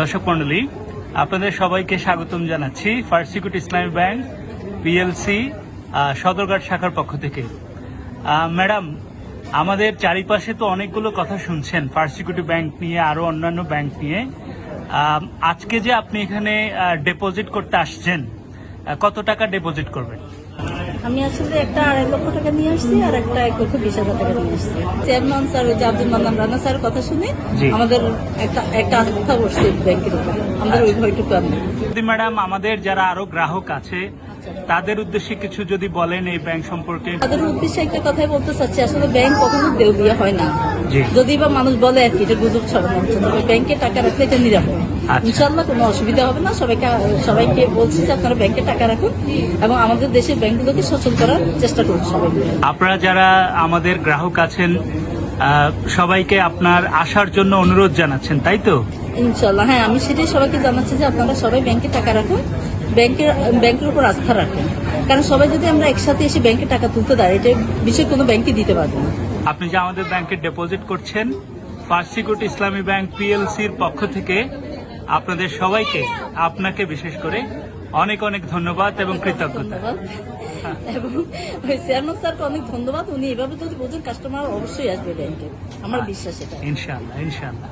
দর্শক মন্ডলী, আপনাদের সবাইকে স্বাগতম জানাচ্ছি first security Islami bank PLC Sadarghat শাখার পক্ষ থেকে। ম্যাডাম, আমাদের চারিপাশে তো অনেকগুলো কথা শুনছেন ফার্স্ট সিকিউরিটি ব্যাংক নিয়ে, আরও অন্যান্য ব্যাংক নিয়ে। আজকে যে আপনি এখানে ডিপোজিট করতে আসছেন কত টাকা ডিপোজিট করবেন? আমি আসলে একটা আড়াই লক্ষ টাকা নিয়ে আসছি আর একটা এক লক্ষ বিশ হাজার টাকা নিয়ে আসছি। চেয়ারম্যান স্যার ওই যে আব্দুল মান্নান রানা স্যারের কথা শুনে আমাদের একটা একটা আস্থা বসছে ব্যাংকের উপর। আমাদের ওই ভয়টুকু আমি যদি ম্যাডাম আমাদের যারা আরও গ্রাহক আছে তাদের উদ্দেশ্যে কিছু যদি বলেন এই ব্যাংক সম্পর্কে। তাদের উদ্দেশ্যে একটা কথাই বলতে চাচ্ছি আসলে ব্যাংক কখনো দেউলিয়া হয় না। যদি বা মানুষ বলে আর কি যে গুজব ছড়ানো হচ্ছে তবে ব্যাংকে টাকা রাখলে এটা নিরাপদ। আচ্ছা। ইনশাল্লাহ কোনো অসুবিধা হবে না সবাইকে সবাইকে বলছি যে আপনারা ব্যাংকে টাকা রাখুন এবং আমাদের দেশের ব্যাংকগুলোকে সচল করার চেষ্টা করুন সবাই আপনারা যারা আমাদের গ্রাহক আছেন সবাইকে আপনার আসার জন্য অনুরোধ জানাচ্ছেন তাই তো? ইনশাল্লাহ হ্যাঁ আমি সেটাই সবাইকে জানাচ্ছি যে আপনারা সবাই ব্যাংকে টাকা রাখুন ব্যাংকের ব্যাংকের উপর আস্থা রাখুন। কারণ সবাই যদি আমরা একসাথে এসে ব্যাংকে টাকা তুলতে দাঁড়াই এটা বিষয় কোনো ব্যাংকে দিতে পারবে না। আপনি যে আমাদের ব্যাংকে ডিপোজিট করছেন ফার্স্ট সিকিউরিটি ইসলামী ব্যাংক পিএলসির পক্ষ থেকে আপনাদের সবাইকে আপনাকে বিশেষ করে অনেক অনেক ধন্যবাদ এবং কৃতজ্ঞতা। ধন্যবাদ। এবং ওই চেয়ারম্যান স্যারকে অনেক ধন্যবাদ। উনি এভাবে যদি বোঝেন কাস্টমার অবশ্যই আসবে ব্যাংকে। আমার বিশ্বাস এটা ইনশাআল্লাহ ইনশাআল্লাহ।